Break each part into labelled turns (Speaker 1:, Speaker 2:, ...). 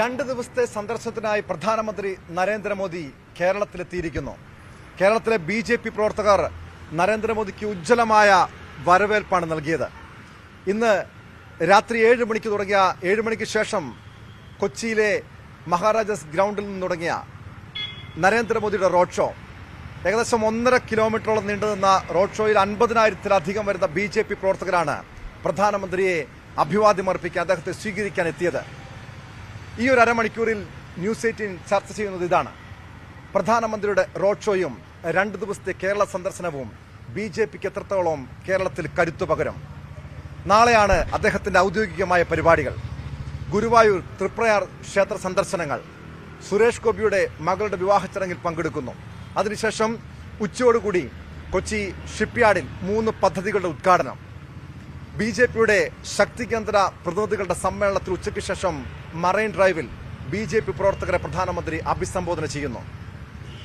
Speaker 1: രണ്ട് ദിവസത്തെ സന്ദർശനത്തിനായി പ്രധാനമന്ത്രി നരേന്ദ്രമോദി കേരളത്തിലെത്തിയിരിക്കുന്നു. കേരളത്തിലെ ബി ജെ പി പ്രവർത്തകർ നരേന്ദ്രമോദിക്ക് ഉജ്ജ്വലമായ വരവേൽപ്പാണ് നൽകിയത്. ഇന്ന് രാത്രി ഏഴ് മണിക്ക് തുടങ്ങിയ ഏഴ് മണിക്ക് ശേഷം കൊച്ചിയിലെ മഹാരാജാസ് ഗ്രൗണ്ടിൽ നിന്ന് തുടങ്ങിയ നരേന്ദ്രമോദിയുടെ റോഡ് ഷോ. ഏകദേശം ഒന്നര കിലോമീറ്ററോളം നീണ്ടുനിന്ന റോഡ് ഷോയിൽ അൻപതിനായിരത്തിലധികം വരുന്ന ബി ജെ പി പ്രവർത്തകരാണ് പ്രധാനമന്ത്രിയെ അഭിവാദ്യമർപ്പിക്കാൻ അദ്ദേഹത്തെ സ്വീകരിക്കാൻ എത്തിയത്. ഈ ഒരു അരമണിക്കൂറിൽ ന്യൂസ് എയ്റ്റീൻ ചർച്ച ചെയ്യുന്നത് ഇതാണ്. പ്രധാനമന്ത്രിയുടെ റോഡ് ഷോയും രണ്ട് ദിവസത്തെ കേരള സന്ദർശനവും ബി ജെ പിക്ക് എത്രത്തോളം കേരളത്തിൽ കരുത്തു പകരും? നാളെയാണ് അദ്ദേഹത്തിന്റെ ഔദ്യോഗികമായ പരിപാടികൾ. ഗുരുവായൂർ തൃപ്രയാർ ക്ഷേത്ര സന്ദർശനങ്ങൾ. സുരേഷ് ഗോപിയുടെ മകളുടെ വിവാഹ ചടങ്ങിൽ പങ്കെടുക്കുന്നു. അതിനുശേഷം ഉച്ചയോടുകൂടി കൊച്ചി ഷിപ്പ്യാർഡിൽ മൂന്ന് പദ്ധതികളുടെ ഉദ്ഘാടനം. ബി ജെ പിയുടെ ശക്തി കേന്ദ്ര പ്രതിനിധികളുടെ സമ്മേളനത്തിൽ ഉച്ചയ്ക്ക് ശേഷം മറൈൻ ഡ്രൈവിൽ ബി ജെ പി പ്രവർത്തകരെ പ്രധാനമന്ത്രി അഭിസംബോധന ചെയ്യുന്നു.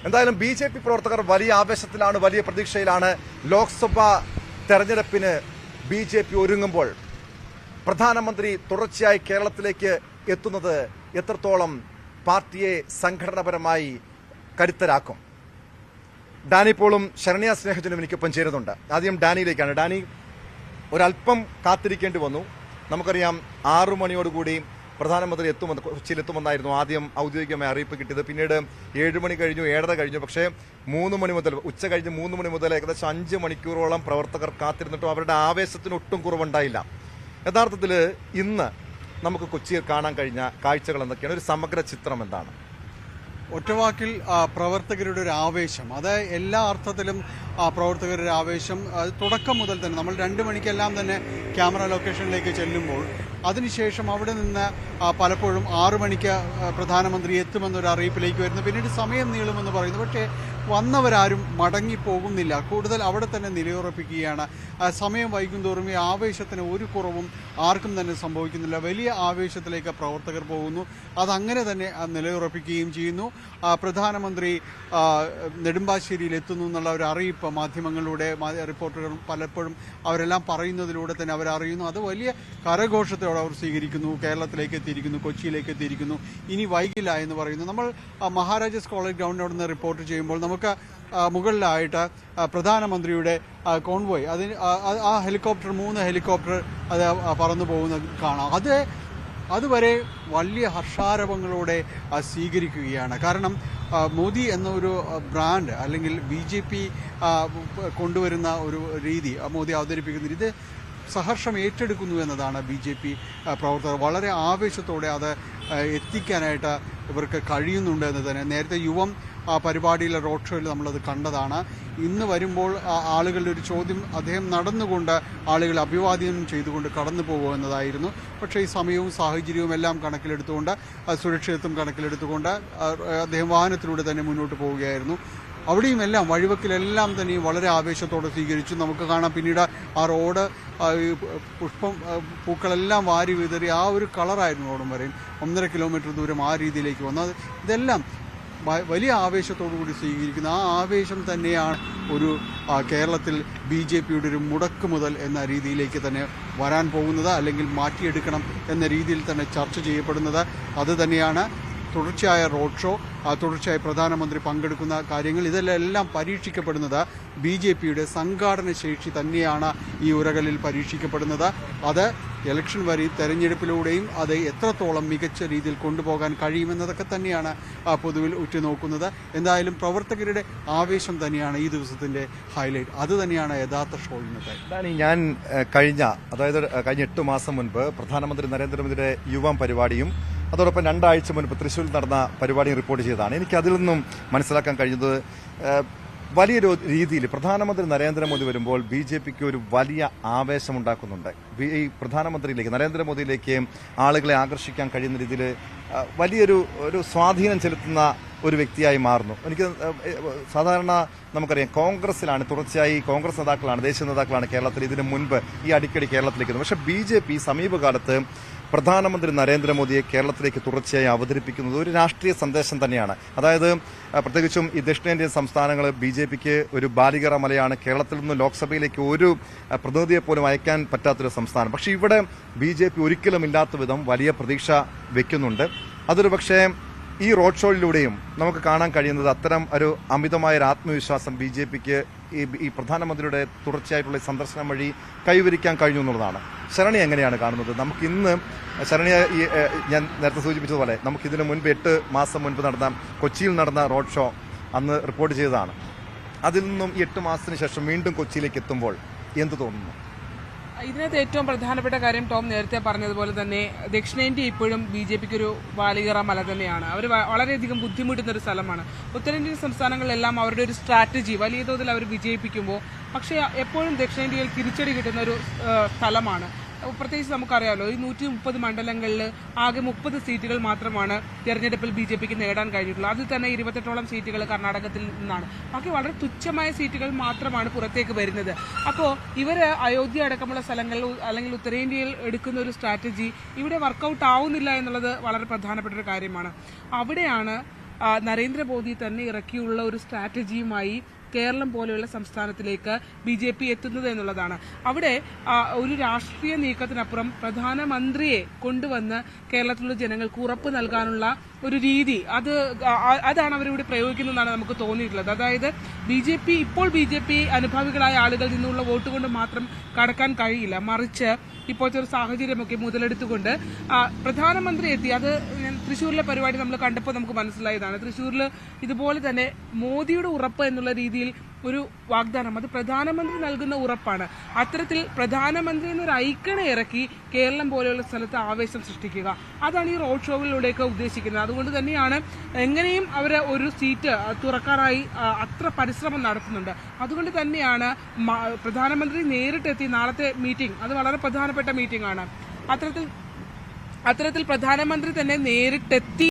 Speaker 1: എന്തായാലും ബി ജെ പി പ്രവർത്തകർ വലിയ ആവേശത്തിലാണ് വലിയ പ്രതീക്ഷയിലാണ് ലോക്സഭാ തെരഞ്ഞെടുപ്പിന് ബി ജെ പി ഒരുങ്ങുമ്പോൾ. പ്രധാനമന്ത്രി തുടർച്ചയായി കേരളത്തിലേക്ക് എത്തുന്നത് എത്രത്തോളം പാർട്ടിയെ സംഘടനാപരമായി കരുത്തരാക്കും? ഡാനി പോളും ശരണ്യ സ്നേഹജനും എനിക്കൊപ്പം ചേരുന്നുണ്ട്. ആദ്യം ഡാനിയിലേക്കാണ്. ഡാനി ഒരല്പം കാത്തിരിക്കേണ്ടി വന്നു. നമുക്കറിയാം ആറു മണിയോടുകൂടി പ്രധാനമന്ത്രി എത്തുമെന്ന് കൊച്ചിയിൽ എത്തുമെന്നായിരുന്നു ആദ്യം ഔദ്യോഗികമായി അറിയിപ്പ് കിട്ടിയത്. പിന്നീട് ഏഴ് മണി കഴിഞ്ഞു ഏഴര കഴിഞ്ഞു. പക്ഷേ മൂന്ന് മണി മുതൽ ഉച്ച കഴിഞ്ഞ് മൂന്ന് മണി മുതൽ ഏകദേശം അഞ്ച് മണിക്കൂറോളം പ്രവർത്തകർ കാത്തിരുന്നിട്ടും അവരുടെ ആവേശത്തിന് ഒട്ടും കുറവുണ്ടായില്ല. യഥാർത്ഥത്തിൽ ഇന്ന് നമുക്ക് കൊച്ചിയിൽ കാണാൻ കഴിഞ്ഞ കാഴ്ചകൾ എന്തൊക്കെയാണ്? ഒരു സമഗ്ര ചിത്രം എന്താണ്?
Speaker 2: ഒറ്റവാക്കിൽ പ്രവർത്തകരുടെ ഒരു ആവേശം. അത് എല്ലാ അർത്ഥത്തിലും പ്രവർത്തകരുടെ ആവേശം അത് തുടക്കം മുതൽ തന്നെ നമ്മൾ രണ്ട് മണിക്കെല്ലാം തന്നെ ക്യാമറ ലൊക്കേഷനിലേക്ക് ചെല്ലുമ്പോൾ അതിനുശേഷം അവിടെ നിന്ന് പലപ്പോഴും ആറു മണിക്ക് പ്രധാനമന്ത്രി എത്തുമെന്നൊരു അറിയിപ്പിലേക്ക് വരുന്നു. പിന്നീട് സമയം നീളുമെന്ന് പറയുന്നു. പക്ഷേ വന്നവരാരും മടങ്ങി പോകുന്നില്ല കൂടുതൽ അവിടെ തന്നെ നിലയുറപ്പിക്കുകയാണ്. സമയം വൈകുന്തോറും ഈ ആവേശത്തിന് ഒരു കുറവും ആർക്കും തന്നെ സംഭവിക്കുന്നില്ല. വലിയ ആവേശത്തിലേക്ക് പ്രവർത്തകർ പോകുന്നു. അതങ്ങനെ തന്നെ നിലയുറപ്പിക്കുകയും ചെയ്യുന്നു. പ്രധാനമന്ത്രി നെടുമ്പാശ്ശേരിയിൽ എത്തുന്നു എന്നുള്ള ഒരു അറിയിപ്പ് മാധ്യമങ്ങളിലൂടെ റിപ്പോർട്ടുകൾ പലപ്പോഴും അവരെല്ലാം പറയുന്നതിലൂടെ തന്നെ അവരറിയുന്നു. അത് വലിയ കരഘോഷത്തോടെ അവർ സ്വീകരിക്കുന്നു. കേരളത്തിലേക്ക് എത്തിയിരിക്കുന്നു കൊച്ചിയിലേക്ക് എത്തിയിരിക്കുന്നു. ഇനി വൈകില്ല എന്ന് പറയുന്നു. നമ്മൾ മഹാരാജാസ് കോളേജ് ഗ്രൗണ്ടിനോട് നിന്ന് റിപ്പോർട്ട് ചെയ്യുമ്പോൾ നമുക്ക് മുകളിലായിട്ട് പ്രധാനമന്ത്രിയുടെ കോൺവോയ്. അതിന് ആ- ഹെലികോപ്റ്റർ മൂന്ന് ഹെലികോപ്റ്റർ അത് പറന്നു പോകുന്നത് കാണാം. അത് അതുവരെ വലിയ ഹർഷാരവങ്ങളോടെ സ്വീകരിക്കുകയാണ്. കാരണം മോദി എന്ന ഒരു ബ്രാൻഡ് അല്ലെങ്കിൽ ബി ജെ പി കൊണ്ടുവരുന്ന ഒരു രീതി മോദി അവതരിപ്പിക്കുന്ന രീതി സഹർഷം ഏറ്റെടുക്കുന്നു എന്നതാണ് ബി ജെ പി പ്രവർത്തകർ. വളരെ ആവേശത്തോടെ അത് എത്തിക്കാനായിട്ട് ഇവർക്ക് കഴിയുന്നുണ്ട് എന്ന് തന്നെ. നേരത്തെ യുവം പരിപാടിയിലെ റോഡ് ഷോയിൽ നമ്മളത് കണ്ടതാണ്. ഇന്ന് വരുമ്പോൾ ആളുകളുടെ ഒരു ചോദ്യം അദ്ദേഹം നടന്നുകൊണ്ട് ആളുകളെ അഭിവാദ്യം ചെയ്തുകൊണ്ട് കടന്നു പോകുമെന്നതായിരുന്നു പക്ഷേ ഈ സമയവും സാഹചര്യവും എല്ലാം കണക്കിലെടുത്തുകൊണ്ട് സുരക്ഷിതത്വം കണക്കിലെടുത്തുകൊണ്ട് അദ്ദേഹം വാഹനത്തിലൂടെ തന്നെ മുന്നോട്ട് പോവുകയായിരുന്നു. അവിടെയും എല്ലാം വഴിവെക്കിലെല്ലാം തന്നെ വളരെ ആവേശത്തോടെ സ്വീകരിച്ചു. നമുക്ക് കാണാം പിന്നീട് ആ റോഡ് പുഷ്പം പൂക്കളെല്ലാം വാരി വിതറി ആ ഒരു കളറായിരുന്നു റോഡും വരെയും ഒന്നര കിലോമീറ്റർ ദൂരം ആ രീതിയിലേക്ക് വന്നു ഇതെല്ലാം വലിയ ആവേശത്തോടു കൂടി സ്വീകരിക്കുന്ന ആ ആവേശം തന്നെയാണ് ഒരു കേരളത്തിൽ ബി ജെ പിയുടെ ഒരു മുടക്ക് മുതൽ എന്ന രീതിയിലേക്ക് തന്നെ വരാൻ പോകുന്നത് അല്ലെങ്കിൽ മാറ്റിയെടുക്കണം എന്ന രീതിയിൽ തന്നെ ചർച്ച ചെയ്യപ്പെടുന്നത്. അത് തന്നെയാണ് തുടർച്ചയായ റോഡ് ഷോ തുടർച്ചയായി പ്രധാനമന്ത്രി പങ്കെടുക്കുന്ന കാര്യങ്ങൾ ഇതെല്ലാം പരീക്ഷിക്കപ്പെടുന്നത് ബി ജെ പിയുടെ സംഘാടന ശേഷി തന്നെയാണ് ഈ ഉരകലിൽ പരീക്ഷിക്കപ്പെടുന്നത്. അത് ഇലക്ഷൻ വരി തെരഞ്ഞെടുപ്പിലൂടെയും അത് എത്രത്തോളം മികച്ച രീതിയിൽ കൊണ്ടുപോകാൻ കഴിയുമെന്നതൊക്കെ തന്നെയാണ് പൊതുവിൽ ഉറ്റുനോക്കുന്നത്. എന്തായാലും പ്രവർത്തകരുടെ ആവേശം തന്നെയാണ് ഈ ദിവസത്തിന്റെ ഹൈലൈറ്റ് അത് തന്നെയാണ് യഥാർത്ഥ ഷോ ഇന്നത്തെ
Speaker 1: ഞാൻ കഴിഞ്ഞ അതായത് കഴിഞ്ഞ എട്ട് മാസം മുൻപ് പ്രധാനമന്ത്രി നരേന്ദ്രമോദിയുടെ യുവം പരിപാടിയും അതോടൊപ്പം രണ്ടാഴ്ച മുൻപ് തൃശ്ശൂരിൽ നടന്ന പരിപാടി റിപ്പോർട്ട് ചെയ്തതാണ്. എനിക്ക് അതിൽ നിന്നും മനസ്സിലാക്കാൻ കഴിഞ്ഞത് വലിയൊരു രീതിയിൽ പ്രധാനമന്ത്രി നരേന്ദ്രമോദി വരുമ്പോൾ ബി ജെ പിക്ക് ഒരു വലിയ ആവേശമുണ്ടാക്കുന്നുണ്ട്. ഈ പ്രധാനമന്ത്രിയിലേക്ക് നരേന്ദ്രമോദിയിലേക്ക് ആളുകളെ ആകർഷിക്കാൻ കഴിയുന്ന രീതിയിൽ വലിയൊരു ഒരു സ്വാധീനം ചെലുത്തുന്ന ഒരു വ്യക്തിയായി മാറുന്നു. എനിക്ക് സാധാരണ നമുക്കറിയാം കോൺഗ്രസിലാണ് തുടർച്ചയായി കോൺഗ്രസ് നേതാക്കളാണ് ദേശീയ നേതാക്കളാണ് കേരളത്തിൽ. ഇതിനു മുൻപ് ഈ അടിക്കടി കേരളത്തിലേക്ക് പക്ഷേ ബി ജെ പി സമീപകാലത്ത് പ്രധാനമന്ത്രി നരേന്ദ്രമോദിയെ കേരളത്തിലേക്ക് തുടർച്ചയായി അവതരിപ്പിക്കുന്നത് ഒരു രാഷ്ട്രീയ സന്ദേശം തന്നെയാണ്. അതായത് പ്രത്യേകിച്ചും ഈ ദക്ഷിണേന്ത്യൻ സംസ്ഥാനങ്ങൾ ബി ജെ പിക്ക് ഒരു ബാലികറ മലയാണ്. കേരളത്തിൽ നിന്ന് ലോക്സഭയിലേക്ക് ഒരു പ്രതിനിധിയെ പോലും അയക്കാൻ പറ്റാത്തൊരു സംസ്ഥാനം. പക്ഷേ ഇവിടെ ബി ജെ പി ഒരിക്കലും ഇല്ലാത്ത വിധം വലിയ പ്രതീക്ഷ വയ്ക്കുന്നുണ്ട് അതൊരു പക്ഷേ ഈ റോഡ് ഷോയിലൂടെയും നമുക്ക് കാണാൻ കഴിയുന്നത് അത്തരം ഒരു അമിതമായ ഒരു ആത്മവിശ്വാസം ബി ജെ പിക്ക് ഈ ഈ പ്രധാനമന്ത്രിയുടെ തുടർച്ചയായിട്ടുള്ള സന്ദർശനം വഴി കൈവരിക്കാൻ കഴിഞ്ഞു എന്നുള്ളതാണ്. ശരണി എങ്ങനെയാണ് കാണുന്നത്? നമുക്ക് ഇന്ന് ശരണി ഞാൻ നേരത്തെ സൂചിപ്പിച്ചതുപോലെ നമുക്ക് ഇതിനു മുൻപ് എട്ട് മാസം മുൻപ് നടന്ന കൊച്ചിയിൽ നടന്ന റോഡ് ഷോ അന്ന് റിപ്പോർട്ട് ചെയ്തതാണ്. അതിൽ നിന്നും എട്ട് മാസത്തിന് ശേഷം വീണ്ടും കൊച്ചിയിലേക്ക് എത്തുമ്പോൾ എന്ത് തോന്നുന്നു?
Speaker 3: ഇതിനകത്ത് ഏറ്റവും പ്രധാനപ്പെട്ട കാര്യം ടോം നേരത്തെ പറഞ്ഞതുപോലെ തന്നെ ദക്ഷിണേന്ത്യ ഇപ്പോഴും ബി ജെ പിക്ക് ഒരു വാലികറ മല തന്നെയാണ്. അവർ വളരെയധികം ബുദ്ധിമുട്ടുന്ന ഒരു സ്ഥലമാണ്. ഉത്തരേന്ത്യൻ സംസ്ഥാനങ്ങളിലെല്ലാം അവരുടെ ഒരു സ്ട്രാറ്റജി വലിയ തോതിൽ അവർ വിജയിപ്പിക്കുമ്പോൾ പക്ഷേ എപ്പോഴും ദക്ഷിണേന്ത്യയിൽ തിരിച്ചടി കിട്ടുന്ന ഒരു സ്ഥലമാണ്. പ്രത്യേകിച്ച് നമുക്കറിയാമല്ലോ ഈ നൂറ്റി മുപ്പത് മണ്ഡലങ്ങളിൽ ആകെ മുപ്പത് സീറ്റുകൾ മാത്രമാണ് തെരഞ്ഞെടുപ്പിൽ ബി ജെ പിക്ക് നേടാൻ കഴിഞ്ഞിട്ടുള്ളത്. അതിൽ തന്നെ ഇരുപത്തെട്ടോളം സീറ്റുകൾ കർണാടകത്തിൽ നിന്നാണ്. ബാക്കി വളരെ തുച്ഛമായ സീറ്റുകൾ മാത്രമാണ് പുറത്തേക്ക് വരുന്നത്. അപ്പോൾ ഇവർ അയോധ്യ അടക്കമുള്ള സ്ഥലങ്ങളിൽ അല്ലെങ്കിൽ ഉത്തരേന്ത്യയിൽ എടുക്കുന്ന ഒരു സ്ട്രാറ്റജി ഇവിടെ വർക്കൗട്ട് ആവുന്നില്ല എന്നുള്ളത് വളരെ പ്രധാനപ്പെട്ട ഒരു കാര്യമാണ്. അവിടെയാണ് നരേന്ദ്രമോദി തന്നെ ഇറക്കിയുള്ള ഒരു സ്ട്രാറ്റജിയുമായി കേരളം പോലെയുള്ള സംസ്ഥാനത്തിലേക്ക് ബി ജെ പി എത്തുന്നത് എന്നുള്ളതാണ്. അവിടെ ഒരു രാഷ്ട്രീയ നീക്കത്തിനപ്പുറം പ്രധാനമന്ത്രിയെ കൊണ്ടുവന്ന് കേരളത്തിലുള്ള ജനങ്ങൾക്ക് ഉറപ്പ് നൽകാനുള്ള ഒരു രീതി അത് അതാണ് അവരിവിടെ പ്രയോഗിക്കുന്നതെന്നാണ് നമുക്ക് തോന്നിയിട്ടുള്ളത്. അതായത് ബി ജെ പി ഇപ്പോൾ ബി ജെ പി അനുഭാവികളായ ആളുകളിൽ നിന്നുള്ള വോട്ട് കൊണ്ട് മാത്രം കടക്കാൻ കഴിയില്ല. മറിച്ച് ഇപ്പോഴത്തെ ഒരു സാഹചര്യമൊക്കെ മുതലെടുത്തുകൊണ്ട് പ്രധാനമന്ത്രി എത്തി. അത് തൃശ്ശൂരിലെ പരിപാടി നമ്മൾ കണ്ടപ്പോൾ നമുക്ക് മനസ്സിലായതാണ്. തൃശ്ശൂരിൽ ഇതുപോലെ തന്നെ മോദിയുടെ ഉറപ്പ് എന്നുള്ള രീതിയിൽ ഒരു വാഗ്ദാനം. അത് പ്രധാനമന്ത്രി നൽകുന്ന ഉറപ്പാണ്. അത്തരത്തിൽ പ്രധാനമന്ത്രി എന്നൊരു ഐക്കണെ ഇറക്കി കേരളം പോലെയുള്ള സ്ഥലത്ത് ആവേശം സൃഷ്ടിക്കുക. അതാണ് ഈ റോഡ് ഷോകളിലൂടെയൊക്കെ ഉദ്ദേശിക്കുന്നത്. അതുകൊണ്ട് തന്നെയാണ് എങ്ങനെയും അവർ ഒരു സീറ്റ് തുറക്കാനായി അത്ര പരിശ്രമം നടത്തുന്നുണ്ട്. അതുകൊണ്ട് തന്നെയാണ് പ്രധാനമന്ത്രി നേരിട്ടെത്തി നാളത്തെ മീറ്റിംഗ്. അത് വളരെ പ്രധാനപ്പെട്ട മീറ്റിംഗ് ആണ്. അത്തരത്തിൽ അത്തരത്തിൽ പ്രധാനമന്ത്രി തന്നെ നേരിട്ടെത്തി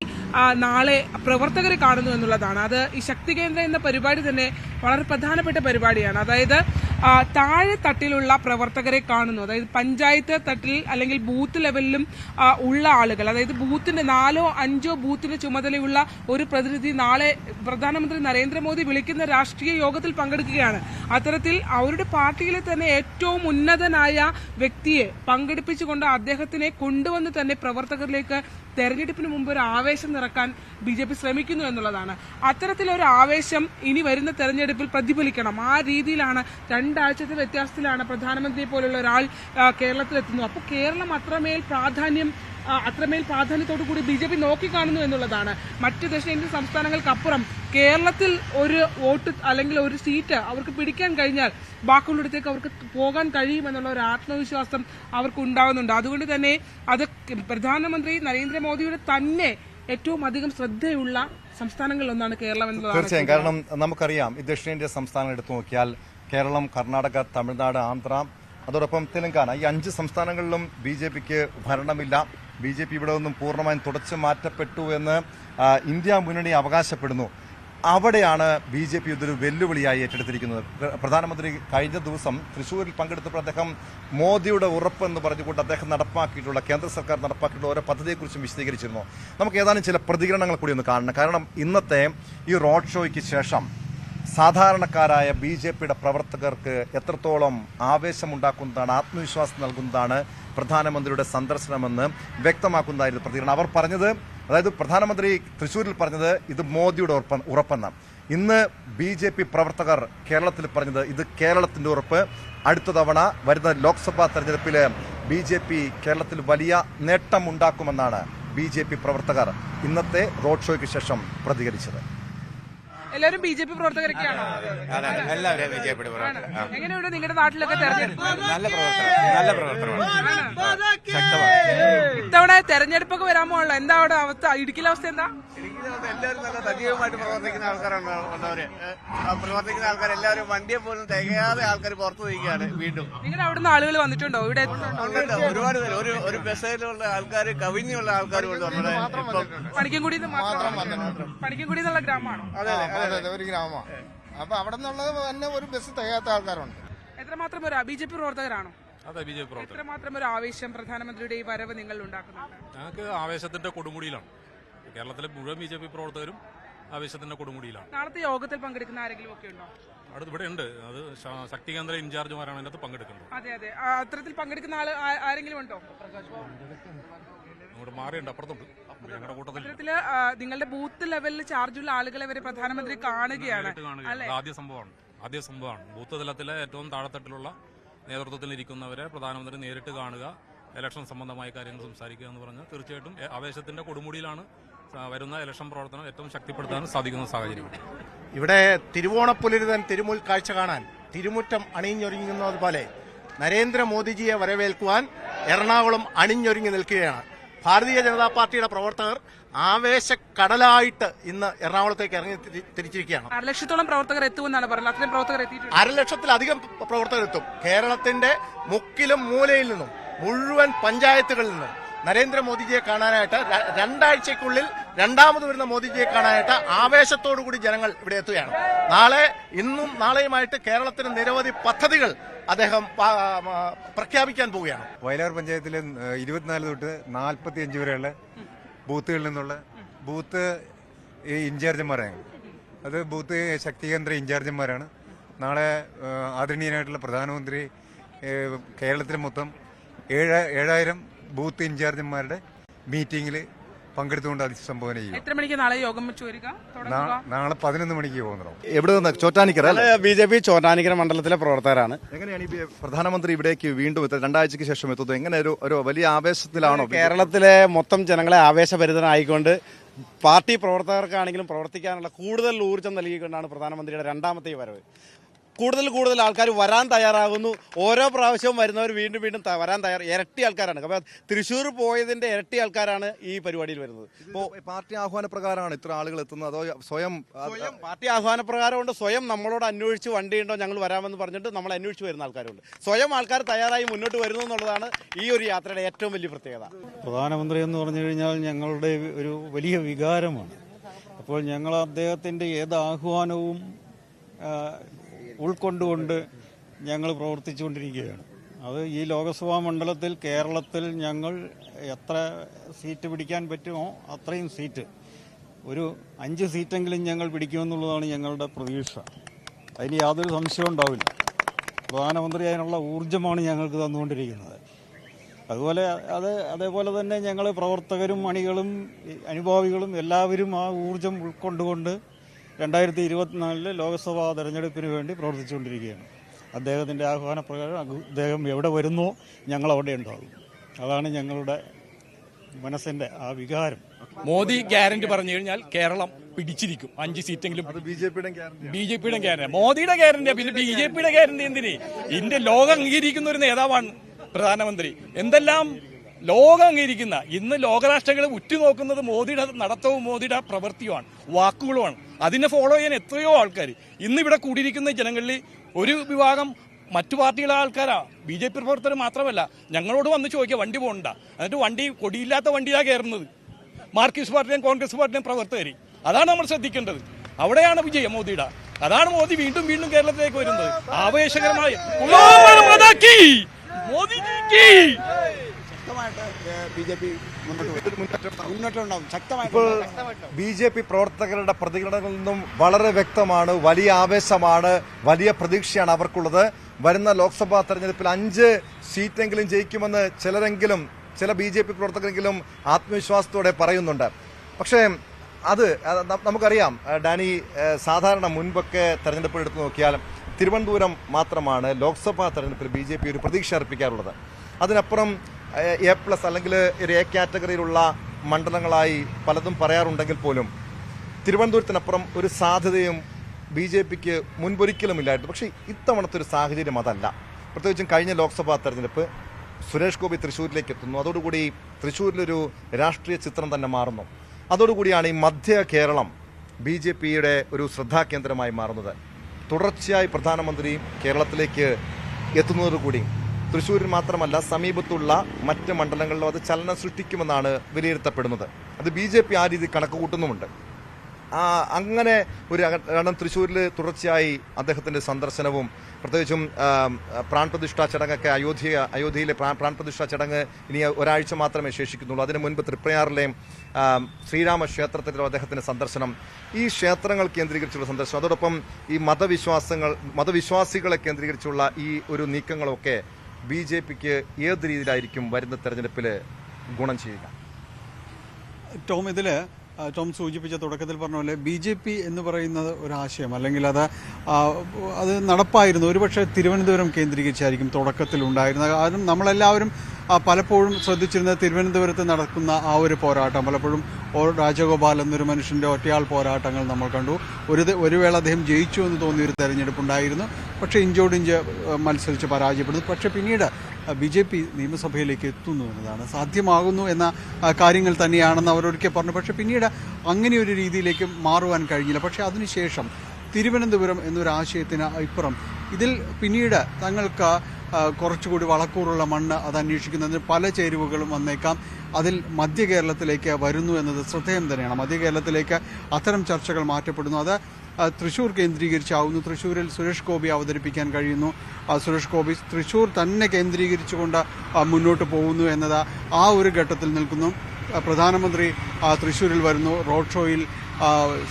Speaker 3: നാളെ പ്രവർത്തകരെ കാണുന്നു എന്നുള്ളതാണ്. അത് ഈ ശക്തി കേന്ദ്രം എന്ന പരിപാടി തന്നെ വളരെ പ്രധാനപ്പെട്ട പരിപാടിയാണ്. അതായത് താഴെ തട്ടിലുള്ള പ്രവർത്തകരെ കാണുന്നു. അതായത് പഞ്ചായത്ത് തട്ടിൽ അല്ലെങ്കിൽ ബൂത്ത് ലെവലിലും ഉള്ള ആളുകൾ. അതായത് ബൂത്തിന്റെ നാലോ അഞ്ചോ ബൂത്തിന്റെ ചുമതലയുള്ള ഒരു പ്രതിനിധി നാളെ പ്രധാനമന്ത്രി നരേന്ദ്രമോദി വിളിക്കുന്ന രാഷ്ട്രീയ യോഗത്തിൽ പങ്കെടുക്കുകയാണ്. അത്തരത്തിൽ അവരുടെ പാർട്ടിയിലെ തന്നെ ഏറ്റവും ഉന്നതനായ വ്യക്തിയെ പങ്കെടുപ്പിച്ചുകൊണ്ട് അദ്ദേഹത്തിനെ കൊണ്ടുവന്ന് തന്നെ പ്രവർത്തകരിലേക്ക് തെരഞ്ഞെടുപ്പിന് മുമ്പ് ഒരു ആവേശം നിറക്കാൻ ബി ജെ പി ശ്രമിക്കുന്നു എന്നുള്ളതാണ്. അത്തരത്തിലൊരു ആവേശം ഇനി വരുന്ന തെരഞ്ഞെടുപ്പിൽ പ്രതിഫലിക്കണം. ആ രീതിയിലാണ് രണ്ടാഴ്ചത്തെ വ്യത്യാസത്തിലാണ് പ്രധാനമന്ത്രിയെ പോലുള്ള ഒരാൾ കേരളത്തിലെത്തുന്നത്. അപ്പോൾ കേരളം അത്രമേൽ പ്രാധാന്യം അത്രമേൽ പ്രാധാന്യത്തോടു കൂടി ബി ജെ പി നോക്കിക്കാണുന്നു എന്നുള്ളതാണ്. മറ്റ് ദക്ഷിണേന്ത്യൻ സംസ്ഥാനങ്ങൾക്കപ്പുറം കേരളത്തിൽ ഒരു വോട്ട് അല്ലെങ്കിൽ ഒരു സീറ്റ് അവർക്ക് പിടിക്കാൻ കഴിഞ്ഞാൽ ബാക്കിയുള്ളിടത്തേക്ക് അവർക്ക് പോകാൻ കഴിയുമെന്നുള്ള ഒരു ആത്മവിശ്വാസം അവർക്ക് ഉണ്ടാവുന്നുണ്ട് അതുകൊണ്ട് തന്നെ അത് പ്രധാനമന്ത്രി നരേന്ദ്രമോദിയുടെ തന്നെ ഏറ്റവും അധികം ശ്രദ്ധയുള്ള സംസ്ഥാനങ്ങളിലൊന്നാണ് കേരളം എന്നുള്ളത്
Speaker 1: തീർച്ചയായും. കാരണം നമുക്കറിയാം ഈ ദക്ഷിണേന്ത്യ സംസ്ഥാനങ്ങൾ എടുത്തു നോക്കിയാൽ കേരളം കർണാടക തമിഴ്നാട് ആന്ധ്ര അതോടൊപ്പം തെലങ്കാന ഈ അഞ്ച് സംസ്ഥാനങ്ങളിലും ബി ജെ പിക്ക് ഭരണമില്ല. ബി ജെ പി ഇവിടെ നിന്നും പൂർണമായും തുടച്ചു മാറ്റപ്പെട്ടു എന്ന് ഇന്ത്യ മുന്നണി അവകാശപ്പെടുന്നു. അവിടെയാണ് ബി ജെ പി ഇതൊരു വെല്ലുവിളിയായി ഏറ്റെടുത്തിരിക്കുന്നത്. പ്രധാനമന്ത്രി കഴിഞ്ഞ ദിവസം തൃശ്ശൂരിൽ പങ്കെടുത്തപ്പോൾ അദ്ദേഹം മോദിയുടെ ഉറപ്പ് എന്ന് പറഞ്ഞുകൊണ്ട് അദ്ദേഹം നടപ്പാക്കിയിട്ടുള്ള കേന്ദ്ര സർക്കാർ നടപ്പാക്കിയിട്ടുള്ള ഓരോ പദ്ധതിയെക്കുറിച്ചും വിശദീകരിച്ചിരുന്നു. നമുക്ക് ഏതാനും ചില പ്രതികരണങ്ങൾ കൂടി ഒന്ന് കാണണം. കാരണം ഇന്നത്തെ ഈ റോഡ് ഷോയ്ക്ക് ശേഷം സാധാരണക്കാരായ ബി ജെ പിയുടെ പ്രവർത്തകർക്ക് എത്രത്തോളം ആവേശമുണ്ടാക്കുന്നതാണ് ആത്മവിശ്വാസം നൽകുന്നതാണ് പ്രധാനമന്ത്രിയുടെ സന്ദർശനമെന്ന് വ്യക്തമാക്കുന്നതായിരുന്നു പ്രതികരണം. അവർ പറഞ്ഞത് അതായത് പ്രധാനമന്ത്രി തൃശ്ശൂരിൽ പറഞ്ഞത് ഇത് മോദിയുടെ ഉറപ്പ് ഉറപ്പെന്ന്. ഇന്ന് ബി ജെ പി പ്രവർത്തകർ കേരളത്തിൽ പറഞ്ഞത് ഇത് കേരളത്തിന്റെ ഉറപ്പ്. അടുത്ത തവണ വരുന്ന ലോക്സഭാ തെരഞ്ഞെടുപ്പിൽ ബി ജെ പി കേരളത്തിൽ വലിയ നേട്ടമുണ്ടാക്കുമെന്നാണ് ബി ജെ പി പ്രവർത്തകർ ഇന്നത്തെ റോഡ് ഷോയ്ക്ക് ശേഷം പ്രതികരിച്ചത്.
Speaker 3: എല്ലാവരും ബി ജെ പി പ്രവർത്തകരൊക്കെയാണോ?
Speaker 4: അതെ എല്ലാവരും ബി ജെ.
Speaker 3: എങ്ങനെയുണ്ട് നിങ്ങളുടെ നാട്ടിലൊക്കെ തെരഞ്ഞെടുപ്പ്?
Speaker 4: നല്ല പ്രവർത്തനം. നല്ല പ്രവർത്തനമാണ്.
Speaker 3: ഇത്തവണ തെരഞ്ഞെടുപ്പൊക്കെ വരാൻ പോകണല്ലോ എന്താ അവിടെ അവസ്ഥ? ഇടുക്കിയിലെ അവസ്ഥ എന്താ?
Speaker 4: എല്ലാവരും നല്ല സജീവമായിട്ട് പ്രവർത്തിക്കുന്ന ആൾക്കാരാണ് ഉള്ളവര്. പ്രവർത്തിക്കുന്ന ആൾക്കാർ എല്ലാവരും വണ്ടിയെ പോലും തികയാതെ ആൾക്കാർ പുറത്തു നിൽക്കുകയാണ് വീണ്ടും.
Speaker 3: നിങ്ങളുടെ അവിടുന്ന് ആളുകൾ വന്നിട്ടുണ്ടോ? ഇവിടെ
Speaker 4: ഒരുപാട് പേര്. ഒരു ഒരു ബസ്സിലുള്ള ആൾക്കാർ കവിഞ്ഞുള്ള ആൾക്കാരും ഉണ്ട് നമ്മുടെ
Speaker 3: പണിക്കൻകുടി മാത്രം പണിക്കൻകുടി എന്നുള്ള ഗ്രാമമാണോ?
Speaker 4: അതെ അതെ.
Speaker 5: അതെ ഒരു ഗ്രാമമാണ് അപ്പൊ അവിടെ നിന്നുള്ളത് തന്നെ ഒരു ബസ് തികയാത്ത ആൾക്കാരുണ്ട്.
Speaker 3: എത്രമാത്രം ഒരു ബി ജെ പി പ്രവർത്തകരാണോ?
Speaker 6: അതെ ബി ജെ പി പ്രവർത്തകർ.
Speaker 3: എത്രമാത്രം ഒരു ആവേശം പ്രധാനമന്ത്രിയുടെ ഈ വരവ് നിങ്ങൾ ഉണ്ടാക്കുന്നുണ്ട്
Speaker 6: ഞങ്ങൾക്ക് ആവേശത്തിന്റെ കൊടുമുടിയിലാണ്. കേരളത്തിലെ മുഴുവൻ ബി ജെ പി പ്രവർത്തകരും ആവേശത്തിന്റെ കൊടുമുടിയിലാണ്.
Speaker 3: നാളത്തെ യോഗത്തിൽ പങ്കെടുക്കുന്ന ആരെങ്കിലും ഒക്കെ ഉണ്ടോ?
Speaker 6: അടുത്ത് ഇവിടെ ഉണ്ട്. അത് ശക്തികേന്ദ്ര ശക്തി കേന്ദ്ര ഇൻചാർജുമാരാണ് അതിനകത്ത് പങ്കെടുക്കുന്നത്.
Speaker 3: അതെ അതെ. അത്തരത്തിൽ പങ്കെടുക്കുന്ന ആൾ ആരെങ്കിലും ഉണ്ടോ?
Speaker 6: അങ്ങോട്ട് മാറിയുണ്ട് അപ്പുറത്തുണ്ട്.
Speaker 3: അത്തരത്തിൽ നിങ്ങളുടെ ബൂത്ത് ലെവലിൽ ചാർജുള്ള ആളുകളെ വരെ പ്രധാനമന്ത്രി കാണുകയാണ്.
Speaker 6: ആദ്യ സംഭവമാണ്. ആദ്യ സംഭവമാണ്. ബൂത്ത് തലത്തിലെ ഏറ്റവും താഴെത്തട്ടിലുള്ള നേതൃത്വത്തിൽ ഇരിക്കുന്നവരെ പ്രധാനമന്ത്രി നേരിട്ട് കാണുക ഇലക്ഷൻ സംബന്ധമായ കാര്യങ്ങൾ സംസാരിക്കുക എന്ന് പറഞ്ഞാൽ തീർച്ചയായിട്ടും ആവേശത്തിന്റെ കൊടുമുടിയിലാണ് വരുന്ന ഇലക്ഷൻ പ്രവർത്തനം ഏറ്റവും ശക്തിപ്പെടുത്താൻ സാധിക്കുന്ന സാഹചര്യം.
Speaker 5: ഇവിടെ തിരുവോണപ്പുലരുതൻ തിരുമുൽ കാഴ്ച കാണാൻ തിരുമുറ്റം അണിഞ്ഞൊരുങ്ങുന്നതുപോലെ നരേന്ദ്രമോദിജിയെ വരവേൽക്കുവാൻ എറണാകുളം അണിഞ്ഞൊരുങ്ങി നിൽക്കുകയാണ്. ഭാരതീയ ജനതാ പാർട്ടിയുടെ പ്രവർത്തകർ ആവേശക്കടലായിട്ട് ഇന്ന് എറണാകുളത്തേക്ക് ഇറങ്ങി തിരി- തിരിച്ചിരിക്കുകയാണ്.
Speaker 3: അരലക്ഷത്തോളം പ്രവർത്തകർ എത്തുമെന്നാണ് പറയുന്നത് അത്രയും പ്രവർത്തകർ എത്തിയിട്ടുണ്ട്.
Speaker 5: പ്രവർത്തകർ എത്തും. കേരളത്തിന്റെ മുക്കിലും മൂലയിൽ നിന്നും മുഴുവൻ പഞ്ചായത്തുകളിൽ നിന്നും നരേന്ദ്രമോദിജിയെ കാണാനായിട്ട് രണ്ടാഴ്ചക്കുള്ളിൽ രണ്ടാമത് വരുന്ന മോദിജിയെ കാണാനായിട്ട് ആവേശത്തോടു കൂടി ജനങ്ങൾ ഇവിടെ എത്തുകയാണ്. നാളെ ഇന്നും നാളെയുമായിട്ട് കേരളത്തിന് നിരവധി പദ്ധതികൾ അദ്ദേഹം പ്രഖ്യാപിക്കാൻ പോവുകയാണ്.
Speaker 7: വയലാർ പഞ്ചായത്തിലെ ഇരുപത്തിനാല് തൊട്ട് നാൽപ്പത്തി അഞ്ച് വരെയുള്ള ബൂത്തുകളിൽ നിന്നുള്ള ബൂത്ത് ഇൻചാർജന്മാരാണ് അത് ബൂത്ത് ശക്തി കേന്ദ്ര ഇൻചാർജന്മാരാണ് നാളെ ആദരണീയനായിട്ടുള്ള പ്രധാനമന്ത്രി കേരളത്തിൽ മൊത്തം ഏഴ് ഏഴായിരം ബൂത്ത് ഇൻചാർജന്മാരുടെ മീറ്റിംഗിൽ പങ്കെടുത്തുകൊണ്ട് അതിസംബോധന ചെയ്യും
Speaker 3: എത്ര മണിക്ക് നാളെ യോഗം വെച്ച് വരിക? തുടങ്ങുക.
Speaker 7: നാ- നാളെ പതിനൊന്ന് മണിക്ക് പോകുന്നുണ്ടാവും
Speaker 1: എവിടെ നിന്ന്? ചോറ്റാനിക്കര അല്ലേ?
Speaker 8: ബി ജെ പി ചോറ്റാനിക്കര മണ്ഡലത്തിലെ പ്രവർത്തകരാണ്.
Speaker 1: എങ്ങനെയാണ് ഈ പ്രധാനമന്ത്രി ഇവിടേക്ക് വീണ്ടും എത്തുന്നത് രണ്ടാഴ്ചക്ക് ശേഷം എത്തുന്നത്? എങ്ങനെ ഒരു ഒരു വലിയ ആവേശത്തിലാണോ
Speaker 8: കേരളത്തിലെ മൊത്തം ജനങ്ങളെ ആവേശഭരിതനായിക്കൊണ്ട് പാർട്ടി പ്രവർത്തകർക്കാണെങ്കിലും പ്രവർത്തിക്കാനുള്ള കൂടുതൽ ഊർജം നൽകിക്കൊണ്ടാണ് പ്രധാനമന്ത്രിയുടെ രണ്ടാമത്തെ ഈ വരവ്. കൂടുതൽ കൂടുതൽ ആൾക്കാർ വരാൻ തയ്യാറാകുന്നു. ഓരോ പ്രാവശ്യവും വരുന്നവർ വീണ്ടും വീണ്ടും വരാൻ തയ്യാർ ഇരട്ടി ആൾക്കാരാണ്. അപ്പോൾ തൃശ്ശൂർ പോയതിന്റെ ഇരട്ടി ആൾക്കാരാണ് ഈ പരിപാടിയിൽ വരുന്നത്. ഇപ്പോൾ
Speaker 1: പാർട്ടി ആഹ്വാന പ്രകാരമാണ് ഇത്ര ആളുകൾ എത്തുന്നത്? അതോ സ്വയം
Speaker 8: സ്വയം പാർട്ടി ആഹ്വാന കൊണ്ട് സ്വയം നമ്മളോട് അന്വേഷിച്ച് വണ്ടിയുണ്ടോ ഞങ്ങൾ വരാമെന്ന് പറഞ്ഞിട്ട് നമ്മൾ അന്വേഷിച്ച് വരുന്ന ആൾക്കാരുണ്ട്. സ്വയം ആൾക്കാർ തയ്യാറായി മുന്നോട്ട് വരുന്നു എന്നുള്ളതാണ് ഈ ഒരു യാത്രയുടെ ഏറ്റവും വലിയ പ്രത്യേകത.
Speaker 9: പ്രധാനമന്ത്രി എന്ന് പറഞ്ഞു കഴിഞ്ഞാൽ ഞങ്ങളുടെ ഒരു വലിയ വികാരമാണ്. അപ്പോൾ ഞങ്ങൾ അദ്ദേഹത്തിന്റെ ഏത് ആഹ്വാനവും ഉൾക്കൊണ്ടുകൊണ്ട് ഞങ്ങൾ പ്രവർത്തിച്ചുകൊണ്ടിരിക്കുകയാണ്. അത് ഈ ലോകസഭാ മണ്ഡലത്തിൽ കേരളത്തിൽ ഞങ്ങൾ എത്ര സീറ്റ് പിടിക്കാൻ പറ്റുമോ അത്രയും സീറ്റ്. ഒരു അഞ്ച് സീറ്റെങ്കിലും ഞങ്ങൾ പിടിക്കുമെന്നുള്ളതാണ് ഞങ്ങളുടെ പ്രതീക്ഷ. അതിന് യാതൊരു സംശയവും ഉണ്ടാവില്ല. പ്രധാനമന്ത്രി അതിനുള്ള ഊർജമാണ് ഞങ്ങൾക്ക് തന്നുകൊണ്ടിരിക്കുന്നത്. അതുപോലെ അത് അതേപോലെ തന്നെ ഞങ്ങൾ പ്രവർത്തകരും അണികളും അനുഭാവികളും എല്ലാവരും ആ ഊർജം ഉൾക്കൊണ്ടുകൊണ്ട് രണ്ടായിരത്തി ഇരുപത്തിനാലിലെ ലോക്സഭാ തെരഞ്ഞെടുപ്പിന് വേണ്ടി പ്രവർത്തിച്ചുകൊണ്ടിരിക്കുകയാണ്. അദ്ദേഹത്തിന്റെ ആഹ്വാന പ്രകാരം അദ്ദേഹം എവിടെ വരുന്നോ ഞങ്ങൾ അവിടെ ഉണ്ടാകും. അതാണ് ഞങ്ങളുടെ മനസ്സിന്റെ ആ വികാരം.
Speaker 10: മോദി ഗ്യാരണ്ടി പറഞ്ഞു കഴിഞ്ഞാൽ കേരളം പിടിച്ചിരിക്കും. അഞ്ച് സീറ്റെങ്കിലും
Speaker 1: ബി ജെ പിയുടെ ഗ്യാരണ്ടി
Speaker 10: ബി ജെ പിയുടെ ഗ്യാരണ്ടി. മോദിയുടെ ഗ്യാരണ്ടി പിന്നെ ബി ജെ പിയുടെ ഗ്യാരണ്ടി എന്തിനെ? ഇന്ത്യ ലോകം അംഗീകരിക്കുന്ന ഒരു നേതാവാണ് പ്രധാനമന്ത്രി. എന്തെല്ലാം ലോകം അംഗീകരിക്കുന്ന? ഇന്ന് ലോകരാഷ്ട്രങ്ങളെ ഉറ്റുനോക്കുന്നത് മോദിയുടെ നടത്തവും മോദിയുടെ പ്രവൃത്തിയുമാണ് വാക്കുകളുമാണ്. അതിനെ ഫോളോ ചെയ്യാൻ എത്രയോ ആൾക്കാർ ഇന്ന് ഇവിടെ കൂടിയിരിക്കുന്ന ജനങ്ങളിൽ ഒരു വിഭാഗം മറ്റു പാർട്ടികളെ ആൾക്കാരാ. ബി ജെ പി പ്രവർത്തകർ മാത്രമല്ല. ഞങ്ങളോട് വന്ന് ചോദിക്കുക വണ്ടി പോകണ്ട. എന്നിട്ട് വണ്ടി കൊടിയില്ലാത്ത വണ്ടിയാണ് കയറുന്നത്. മാർക്സിസ്റ്റ് പാർട്ടിയും കോൺഗ്രസ് പാർട്ടിയും പ്രവർത്തകർ അതാണ് നമ്മൾ ശ്രദ്ധിക്കേണ്ടത്. അവിടെയാണ് വിജയം മോദിയുടെ. അതാണ് മോദി വീണ്ടും വീണ്ടും കേരളത്തിലേക്ക് വരുന്നത്. ആവേശകരമായ ഗുലാം മദാക്കി! മോദിജിക്ക്!
Speaker 1: ശക്തമായിട്ട് ബി ജെ പി പ്രവർത്തകരുടെ പ്രതികരണങ്ങളിൽ നിന്നും വളരെ വ്യക്തമാണ് വലിയ ആവേശമാണ് വലിയ പ്രതീക്ഷയാണ് അവർക്കുള്ളത്. വരുന്ന ലോക്സഭാ തെരഞ്ഞെടുപ്പിൽ അഞ്ച് സീറ്റെങ്കിലും ജയിക്കുമെന്ന് ചിലരെങ്കിലും ചില ബി ജെ പി പ്രവർത്തകരെങ്കിലും ആത്മവിശ്വാസത്തോടെ പറയുന്നുണ്ട്. പക്ഷേ അത് നമുക്കറിയാം ഡാനി സാധാരണ മുൻപൊക്കെ തെരഞ്ഞെടുപ്പ് എടുത്തു നോക്കിയാൽ തിരുവനന്തപുരം മാത്രമാണ് ലോക്സഭാ തെരഞ്ഞെടുപ്പിൽ ബി ജെ പി ഒരു പ്രതീക്ഷ അർപ്പിക്കാറുള്ളത്. അതിനപ്പുറം എ പ്ലസ് അല്ലെങ്കിൽ ഒരു എ കാറ്റഗറിയിലുള്ള മണ്ഡലങ്ങളായി പലതും പറയാറുണ്ടെങ്കിൽ പോലും തിരുവനന്തപുരത്തിനപ്പുറം ഒരു സാധ്യതയും ബി ജെ പിക്ക് മുൻപൊരിക്കലും ഇല്ലായിരുന്നു പക്ഷേ ഇത്തവണത്തെ ഒരു സാഹചര്യം അതല്ല. പ്രത്യേകിച്ചും കഴിഞ്ഞ ലോക്സഭാ തെരഞ്ഞെടുപ്പ് സുരേഷ് ഗോപി തൃശ്ശൂരിലേക്ക് എത്തുന്നു. അതോടുകൂടി തൃശ്ശൂരിലൊരു രാഷ്ട്രീയ ചിത്രം തന്നെ മാറുന്നു. അതോടുകൂടിയാണ് ഈ മധ്യ കേരളം ബി ജെ പിയുടെ ഒരു ശ്രദ്ധാകേന്ദ്രമായി മാറുന്നത്. തുടർച്ചയായി പ്രധാനമന്ത്രി കേരളത്തിലേക്ക് എത്തുന്നതോടുകൂടി തൃശ്ശൂരിൽ മാത്രമല്ല സമീപത്തുള്ള മറ്റ് മണ്ഡലങ്ങളിലും അത് ചലനം സൃഷ്ടിക്കുമെന്നാണ് വിലയിരുത്തപ്പെടുന്നത്. അത് ബി ജെ പി ആ രീതി കണക്ക് കൂട്ടുന്നുമുണ്ട് അങ്ങനെ ഒരു കാരണം തൃശ്ശൂരിൽ തുടർച്ചയായി അദ്ദേഹത്തിന്റെ സന്ദർശനവും പ്രത്യേകിച്ചും പ്രാൺപ്രതിഷ്ഠാ ചടങ്ങൊക്കെ അയോധ്യ അയോധ്യയിലെ പ്രാ- പ്രാൺപ്രതിഷ്ഠാ ചടങ്ങ് ഇനി ഒരാഴ്ച മാത്രമേ ശേഷിക്കുന്നുള്ളൂ. അതിനു മുൻപ് തൃപ്രയാറിലെയും ശ്രീരാമ ക്ഷേത്രത്തിലും അദ്ദേഹത്തിന്റെ സന്ദർശനം ഈ ക്ഷേത്രങ്ങൾ കേന്ദ്രീകരിച്ചുള്ള സന്ദർശനം അതോടൊപ്പം ഈ മതവിശ്വാസങ്ങൾ മതവിശ്വാസികളെ കേന്ദ്രീകരിച്ചുള്ള ഈ ഒരു നീക്കങ്ങളൊക്കെ ബി ജെ പിക്ക് ഏത് രീതിയിലായിരിക്കും വരുന്ന തെരഞ്ഞെടുപ്പിൽ ഗുണം ചെയ്യുക?
Speaker 2: ടോം ഇതിൽ ടോം സൂചിപ്പിച്ച തുടക്കത്തിൽ പറഞ്ഞ പോലെ ബി ജെ പി എന്ന് പറയുന്നത് ഒരാശയം. അല്ലെങ്കിൽ അത് അത് നടപ്പായിരുന്നു. ഒരുപക്ഷെ തിരുവനന്തപുരം കേന്ദ്രീകരിച്ചായിരിക്കും തുടക്കത്തിൽ ഉണ്ടായിരുന്നത് കാരണം നമ്മളെല്ലാവരും പലപ്പോഴും ശ്രദ്ധിച്ചിരുന്നത് തിരുവനന്തപുരത്ത് നടക്കുന്ന ആ ഒരു പോരാട്ടം പലപ്പോഴും ഓ രാജഗോപാൽ എന്നൊരു മനുഷ്യന്റെ ഒറ്റയാൾ പോരാട്ടങ്ങൾ നമ്മൾ കണ്ടു. ഒരു ഒരു വേള അദ്ദേഹം ജയിച്ചു എന്ന് തോന്നിയ ഒരു തെരഞ്ഞെടുപ്പുണ്ടായിരുന്നു. പക്ഷേ ഇഞ്ചോടിഞ്ച് മത്സരിച്ച് പരാജയപ്പെടുന്നു. പക്ഷെ പിന്നീട് ബി ജെ പി നിയമസഭയിലേക്ക് എത്തുന്നു എന്നതാണ്. സാധ്യമാകുന്നു എന്ന കാര്യങ്ങൾ തന്നെയാണെന്ന് അവരൊരിക്കൽ പറഞ്ഞു. പക്ഷെ പിന്നീട് അങ്ങനെ ഒരു രീതിയിലേക്ക് മാറുവാൻ കഴിഞ്ഞില്ല. പക്ഷെ അതിനുശേഷം തിരുവനന്തപുരം എന്നൊരു ആശയത്തിന് ഇതിൽ പിന്നീട് തങ്ങൾക്ക് കുറച്ചുകൂടി വളക്കൂറുള്ള മണ്ണ് അത് അന്വേഷിക്കുന്നതിന് പല ചേരുവകളും വന്നേക്കാം. അതിൽ മധ്യ കേരളത്തിലേക്ക് വരുന്നു എന്നത് ശ്രദ്ധേയം തന്നെയാണ്. മധ്യ കേരളത്തിലേക്ക് അത്തരം ചർച്ചകൾ മാറ്റപ്പെടുന്നു. അത് തൃശൂർ കേന്ദ്രീകരിച്ചാവുന്നു. തൃശ്ശൂരിൽ സുരേഷ് ഗോപി അവതരിപ്പിക്കാൻ കഴിയുന്നു. സുരേഷ് ഗോപി തൃശ്ശൂർ തന്നെ കേന്ദ്രീകരിച്ചുകൊണ്ട് മുന്നോട്ട് പോകുന്നു എന്നത് ആ ഒരു ഘട്ടത്തിൽ നിൽക്കുന്നു. പ്രധാനമന്ത്രി തൃശൂരിൽ വരുന്നു. റോഡ് ഷോയിൽ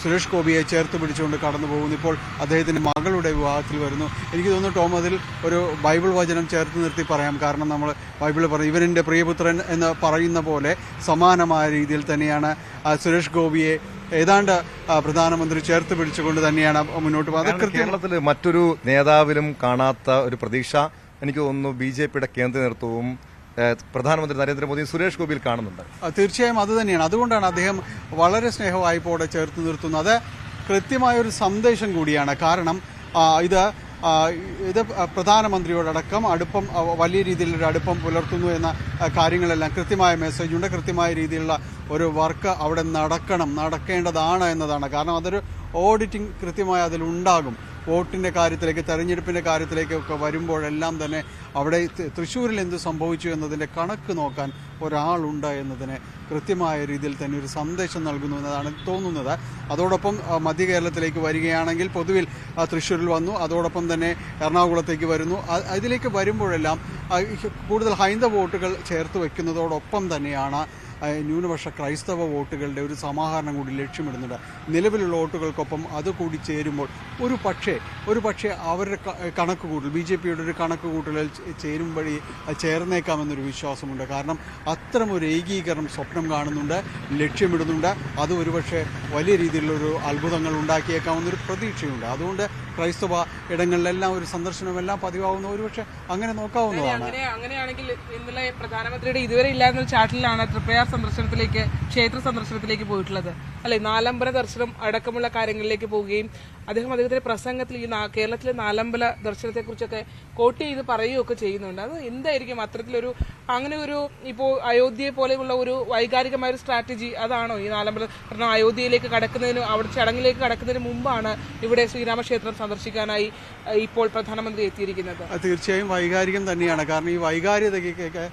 Speaker 2: സുരേഷ് ഗോപിയെ ചേർത്ത് പിടിച്ചുകൊണ്ട് കടന്നു പോകുന്നു. ഇപ്പോൾ അദ്ദേഹത്തിന്റെ മകളുടെ വിവാഹത്തിൽ വരുന്നു. എനിക്ക് തോന്നുന്നു ടോം അതിൽ ഒരു ബൈബിൾ വചനം ചേർത്ത് നിർത്തി പറയാം. കാരണം നമ്മൾ ബൈബിൾ പറയും ഇവനെന്റെ പ്രിയപുത്രൻ എന്ന് പറയുന്ന പോലെ സമാനമായ രീതിയിൽ തന്നെയാണ് സുരേഷ് ഗോപിയെ ഏതാണ്ട് പ്രധാനമന്ത്രി ചേർത്ത് പിടിച്ചുകൊണ്ട് തന്നെയാണ് മുന്നോട്ട് പോകുന്നത്.
Speaker 1: കേരളത്തിൽ മറ്റൊരു നേതാവിലും കാണാത്ത ഒരു പ്രതീക്ഷ എനിക്ക് തോന്നുന്നു ബി ജെ പിയുടെ കേന്ദ്ര നേതൃത്വവും പ്രധാനമന്ത്രി നരേന്ദ്രമോദി സുരേഷ് ഗോപിയിൽ കാണുന്നുണ്ട്.
Speaker 2: തീർച്ചയായും അത് തന്നെയാണ്. അതുകൊണ്ടാണ് അദ്ദേഹം വളരെ സ്നേഹവായ്പോടെ ചേർത്ത് നിർത്തുന്നത്. കൃത്യമായൊരു സന്ദേശം കൂടിയാണ്. കാരണം ഇത് ഇത് പ്രധാനമന്ത്രിയോടക്കം അടുപ്പം വലിയ രീതിയിലൊരു അടുപ്പം പുലർത്തുന്നു എന്ന കാര്യങ്ങളെല്ലാം കൃത്യമായ മെസ്സേജ് ഉണ്ട്. കൃത്യമായ രീതിയിലുള്ള ഒരു വർക്ക് അവിടെ നടക്കണം നടക്കേണ്ടതാണ് എന്നതാണ്. കാരണം അതൊരു ഓഡിറ്റിംഗ് കൃത്യമായി അതിലുണ്ടാകും. വോട്ടിന്റെ കാര്യത്തിലേക്ക് തെരഞ്ഞെടുപ്പിന്റെ കാര്യത്തിലേക്കൊക്കെ വരുമ്പോഴെല്ലാം തന്നെ അവിടെ തൃശ്ശൂരിൽ എന്ത് സംഭവിച്ചു എന്നതിന്റെ കണക്ക് നോക്കാൻ ഒരാളുണ്ട് എന്നതിന് കൃത്യമായ രീതിയിൽ തന്നെ ഒരു സന്ദേശം നൽകുന്നു എന്നതാണ് തോന്നുന്നത്. അതോടൊപ്പം മധ്യ കേരളത്തിലേക്ക് വരികയാണെങ്കിൽ പൊതുവിൽ തൃശ്ശൂരിൽ വന്നു. അതോടൊപ്പം തന്നെ എറണാകുളത്തേക്ക് വരുന്നു. ഇതിലേക്ക് വരുമ്പോഴെല്ലാം കൂടുതൽ ഹൈന്ദവ വോട്ടുകൾ ചേർത്ത് വയ്ക്കുന്നതോടൊപ്പം തന്നെയാണ് ന്യൂനപക്ഷ ക്രൈസ്തവ വോട്ടുകളുടെ ഒരു സമാഹരണം കൂടി ലക്ഷ്യമിടുന്നുണ്ട്. നിലവിലുള്ള വോട്ടുകൾക്കൊപ്പം അത് കൂടി ചേരുമ്പോൾ ഒരു പക്ഷേ ഒരു പക്ഷേ അവരുടെ കണക്ക് കൂട്ടൽ ബി ജെ പിയുടെ ഒരു കണക്ക് കൂട്ടലിൽ ചേരും ചേർന്നേക്കാമെന്നൊരു വിശ്വാസമുണ്ട്. കാരണം അത്തരം ഒരു ഏകീകരണം സ്വപ്നം കാണുന്നുണ്ട് ലക്ഷ്യമിടുന്നുണ്ട്. അത് ഒരുപക്ഷെ വലിയ രീതിയിലുള്ളൊരു അത്ഭുതങ്ങൾ ഉണ്ടാക്കിയേക്കാമെന്നൊരു പ്രതീക്ഷയുണ്ട്. അതുകൊണ്ട് ക്രൈസ്തവ ഇടങ്ങളിലെല്ലാം ഒരു സന്ദർശനമെല്ലാം പതിവാകുന്ന ഒരുപക്ഷെ അങ്ങനെ നോക്കാവുന്നതാണ്.
Speaker 3: അങ്ങനെ അങ്ങനെയാണെങ്കിൽ ഇന്നലെ പ്രധാനമന്ത്രിയുടെ ഇതുവരെ ഇല്ലായിരുന്ന ചാറ്റിലാണ് തൃപ്രയാർ സന്ദർശനത്തിലേക്ക് ക്ഷേത്ര സന്ദർശനത്തിലേക്ക് പോയിട്ടുള്ളത്. അല്ലെ നാലമ്പല ദർശനം അടക്കമുള്ള കാര്യങ്ങളിലേക്ക് പോവുകയും അദ്ദേഹം അദ്ദേഹത്തിന്റെ പ്രസംഗത്തിൽ ഈ കേരളത്തിലെ നാലമ്പല ദർശനത്തെക്കുറിച്ചൊക്കെ കോട്ട് ചെയ്ത് പറയുകയൊക്കെ ചെയ്യുന്നുണ്ട്. അത് എന്തായിരിക്കും? അത്തരത്തിലൊരു അങ്ങനെ ഒരു ഇപ്പോൾ അയോധ്യയെ പോലെയുള്ള ഒരു വൈകാരികമായ ഒരു സ്ട്രാറ്റജി അതാണോ ഈ നാലമ്പല? കാരണം അയോധ്യയിലേക്ക് കടക്കുന്നതിന് അവിടെ ചടങ്ങിലേക്ക് കടക്കുന്നതിന് മുമ്പാണ് ഇവിടെ ശ്രീരാമക്ഷേത്രം സന്ദർശിക്കാനായി ഇപ്പോൾ പ്രധാനമന്ത്രി എത്തിയിരിക്കുന്നത്.
Speaker 2: തീർച്ചയായും വൈകാരികം തന്നെയാണ്. കാരണം ഈ വൈകാരികതയ്ക്കൊക്കെ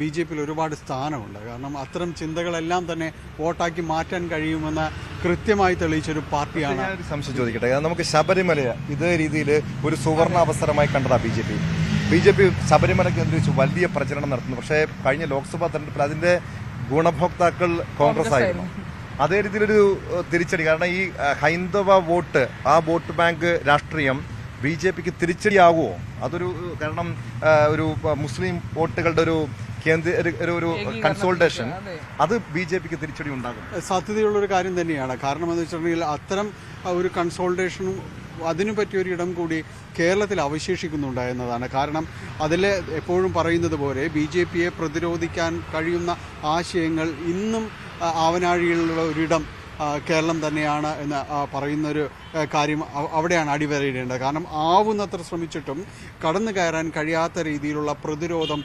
Speaker 2: ബി ജെ പിയിൽ ഒരുപാട് സ്ഥാനമുണ്ട്. കാരണം അത്തരം ചിന്തകളെല്ലാം തന്നെ വോട്ടാക്കി മാറ്റാൻ കഴിയുമെന്ന് കൃത്യമായി തെളിയിച്ചൊരു പാർട്ടിയാണ്
Speaker 1: സംശയം ചോദിക്കട്ടെ? നമുക്ക് ശബരിമല ഇതേ രീതിയിൽ ഒരു സുവർണ അവസരമായി കണ്ടതാണ് B J P. B J P Sabarimala കേന്ദ്രീകരിച്ച് വലിയ പ്രചരണം നടത്തുന്നു. പക്ഷേ കഴിഞ്ഞ ലോക്സഭാ തെരഞ്ഞെടുപ്പിൽ അതിന്റെ ഗുണഭോക്താക്കൾ കോൺഗ്രസ് ആയിരുന്നു. അതേ രീതിയിലൊരു തിരിച്ചടി. കാരണം ഈ ഹൈന്ദവ വോട്ട് ആ വോട്ട് ബാങ്ക് രാഷ്ട്രീയം ബി ജെ പിക്ക് തിരിച്ചടിയാകുമോ അതൊരു കാരണം ഒരു മുസ്ലിം വോട്ടുകളുടെ ഒരു കേന്ദ്ര ഒരു- കൺസോൾട്ടേഷൻ അത്. ബി ജെ പിക്ക് തിരിച്ചടി ഉണ്ടാകും
Speaker 2: സാധ്യതയുള്ളൊരു കാര്യം തന്നെയാണ്. കാരണം എന്ന് വെച്ചിട്ടുണ്ടെങ്കിൽ അത്തരം ഒരു കൺസോൾട്ടേഷനും അതിനു പറ്റിയൊരു ഇടം കൂടി കേരളത്തിൽ അവശേഷിക്കുന്നുണ്ട് എന്നതാണ്. കാരണം അതിൽ എപ്പോഴും പറയുന്നത് പോലെ ബി ജെ പിയെ പ്രതിരോധിക്കാൻ കഴിയുന്ന ആശയങ്ങൾ ഇന്നും ആവനാഴിയിലുള്ള ഒരിടം കേരളം തന്നെയാണ് എന്ന് പറയുന്നൊരു കാര്യം അവിടെയാണ് അടിവരയിടേണ്ടത്. കാരണം ആവുന്നത്ര ശ്രമിച്ചിട്ടും കടന്നു കയറാൻ കഴിയാത്ത രീതിയിലുള്ള പ്രതിരോധം